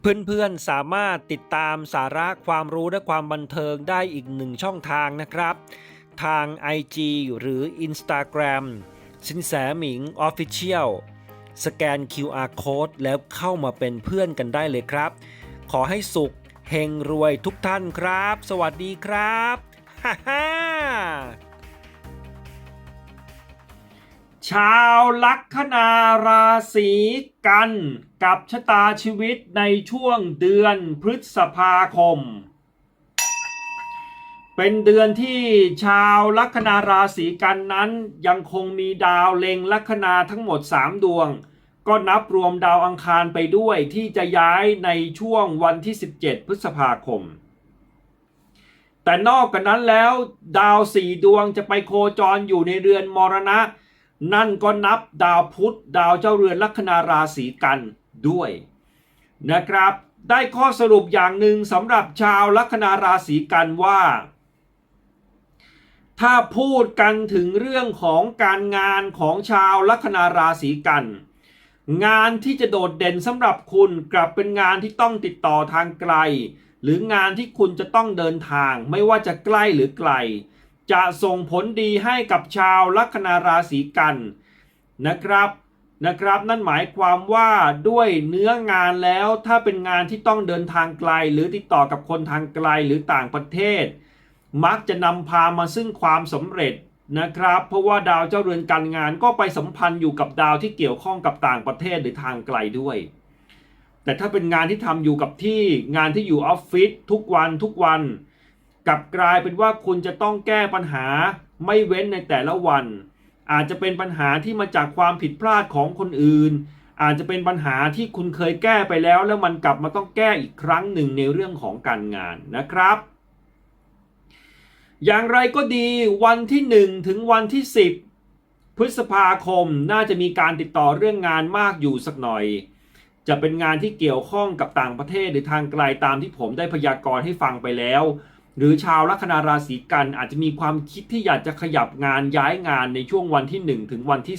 เพื่อนๆสามารถติดตามสาระความรู้และความบันเทิงได้อีกหนึ่งช่องทางนะครับ ทาง IG หรือ Instagram สินแสหมิง Official สแกน QR Code แล้วเข้ามาเป็นเพื่อนกันได้เลยครับ ขอให้สุขเฮงรวยทุกท่านครับ สวัสดีครับฮ่าฮ่า ชาวลัคนาราศีกัน กับชะตาชีวิตในช่วงเดือนพฤษภาคม เป็นเดือนที่ชาวลัคนาราศีกันนั้นยังคงมีดาวเล็งลัคนาทั้งหมด 3 ดวง ก็นับรวมดาวอังคารไปด้วยที่จะย้ายในช่วงวันที่ 17 พฤษภาคมแต่นอกกันนั้นแล้วดาวสี่ดวงจะไปโคจรอยู่ในเรือนมรณะ นั่นก็นับดาวพุธดาวเจ้าเรือนลัคนาราศีกันด้วยนะครับ ได้ข้อสรุปอย่างหนึ่งสำหรับชาวลัคนาราศีกันว่า ถ้าพูดกันถึงเรื่องของการงานของชาวลัคนาราศีกัน งานที่จะโดดเด่นสำหรับคุณกลับเป็นงานที่ต้องติดต่อทางไกล หรืองานที่คุณจะต้องเดินทางไม่ว่าจะใกล้หรือไกล จะส่งผลดีให้กับชาวลัคนาราศีกันนะครับนะครับนั่นหมายความว่าด้วยเนื้องานแล้วถ้าเป็นงานที่ต้องเดินทางไกล หรือติดต่อกับคนทางไกลหรือต่างประเทศ มักจะนำพามาซึ่งความสำเร็จนะครับ เพราะว่าดาวเจ้าเรือนการงานก็ไปสัมพันธ์อยู่กับดาวที่เกี่ยวข้องกับต่างประเทศหรือทางไกลด้วย แต่ถ้าเป็นงานที่ทำอยู่กับที่งานที่อยู่ออฟฟิศทุกวันทุกวัน กลับกลายเป็นว่าคุณจะต้องแก้ปัญหาไม่เว้นในแต่ละวัน อาจจะเป็นปัญหาที่มาจากความผิดพลาดของคนอื่น อาจจะเป็นปัญหาที่คุณเคยแก้ไปแล้ว แล้วมันกลับมาต้องแก้อีกครั้งหนึ่งในเรื่องของการงานนะครับ อย่างไรก็ดีวันที่ 1 ถึงวันที่ 10 พฤษภาคมน่าจะมีการติดต่อเรื่องงานมากอยู่สักหน่อยจะเป็นงานที่เกี่ยวข้องกับต่างประเทศหรือทางไกลตามที่ผมได้พยากรณ์ให้ฟังไปแล้ว หรือชาวลัคนาราศีกันอาจจะมีความคิดที่อยากจะขยับงานย้ายงานในช่วงวันที่ 1 ถึงวันที่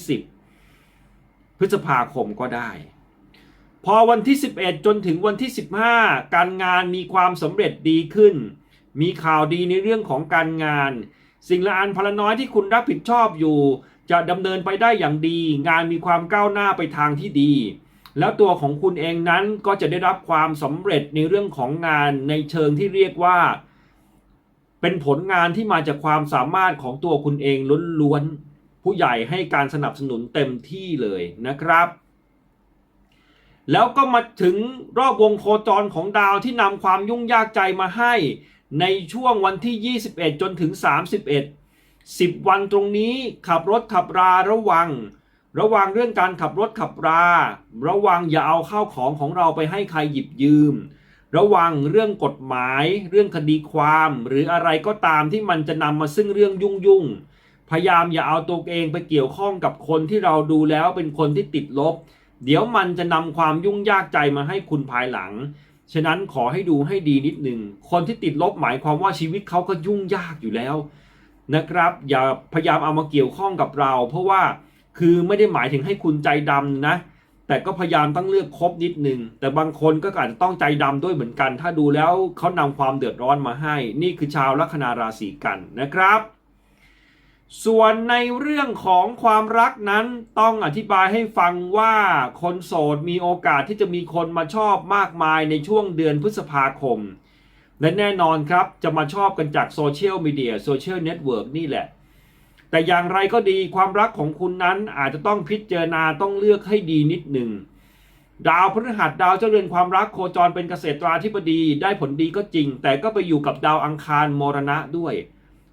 10 พฤษภาคมก็ได้ พอวันที่ 11 จนถึงวันที่ 15 การงานมีความสำเร็จดีขึ้น มีข่าวดีในเรื่องของการงาน สิ่งละอันพลน้อยที่คุณรับผิดชอบอยู่ จะดำเนินไปได้อย่างดี งานมีความก้าวหน้าไปทางที่ดีแล้วตัวของคุณเองนั้นก็จะได้รับความสำเร็จในเรื่องของงานในเชิงที่เรียกว่า เป็นผลงานที่มาจากความสามารถของตัวคุณเองล้วนๆ ผู้ใหญ่ให้การสนับสนุนเต็มที่เลยนะครับ แล้วก็มาถึงรอบวงโคจรของดาวที่นำความยุ่งยากใจมาให้ ในช่วงวันที่ 21 จนถึง 31 10 วันตรงนี้ขับรถขับราระวัง ระวังเรื่องการขับรถขับรา ระวังอย่าเอาเข้าวของของเราไปให้ใครหยิบยืม ระวังเรื่องกฎหมาย เรื่องคดีความ หรืออะไรก็ตามที่มันจะนำมาซึ่งเรื่องยุ่งยุ่งพยายามอย่าเอาตัวเองไปเกี่ยวข้องกับคนที่เราดูแล้วเป็นคนที่ติดลบ เดี๋ยวมันจะนำความยุ่งยากใจมาให้คุณภายหลัง ฉะนั้นขอให้ดูให้ดีนิดหนึ่ง คนที่ติดลบหมายความว่าชีวิตเขาก็ยุ่งยากอยู่แล้วนะครับ อย่าพยายามเอามาเกี่ยวข้องกับเรา เพราะว่าคือไม่ได้หมายถึงให้คุณใจดำนะ แต่ก็พยายามต้องเลือกครบนิดนึง แต่บางคนก็อาจจะต้องใจดำด้วยเหมือนกัน ถ้าดูแล้วเขานำความเดือดร้อนมาให้ นี่คือชาวลัคนาราศีกันนะครับ ส่วนในเรื่องของความรักนั้นต้องอธิบายให้ฟังว่าคนโสดมีโอกาสที่จะมีคนมาชอบมากมายในช่วงเดือนพฤษภาคม และแน่นอนครับจะมาชอบกันจากโซเชียลมีเดียโซเชียลเน็ตเวิร์กนี่แหละ แต่อย่างไรก็ดีความรักของคุณนั้นอาจจะต้องพิจารณาต้องเลือกให้ดีนิดหนึ่งดาวพฤหัสดาวเจ้าเรือนความรักโคจรเป็นเกษตราธิบดีได้ผลดีก็จริง แต่ก็ไปอยู่กับดาวอังคารมรณะด้วย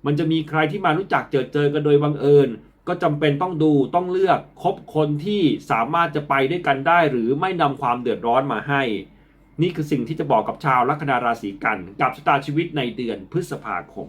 มันจะมีใครที่มารู้จักเจอเจอกันโดยบังเอิญ ก็จำเป็นต้องดูต้องเลือกคบคนที่สามารถจะไปด้วยกันได้ หรือไม่นำความเดือดร้อนมาให้ นี่คือสิ่งที่จะบอกกับชาวลัคนาราศีกัน กับชะตาชีวิตในเดือนพฤษภาคม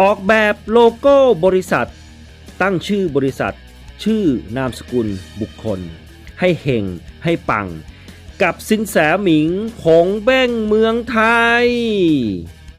ออกแบบโลโก้บริษัท ตั้งชื่อบริษัท ชื่อนามสกุลบุคคล ให้เฮงให้ปัง กับสินแสหมิงผงแบ้งเมืองไทย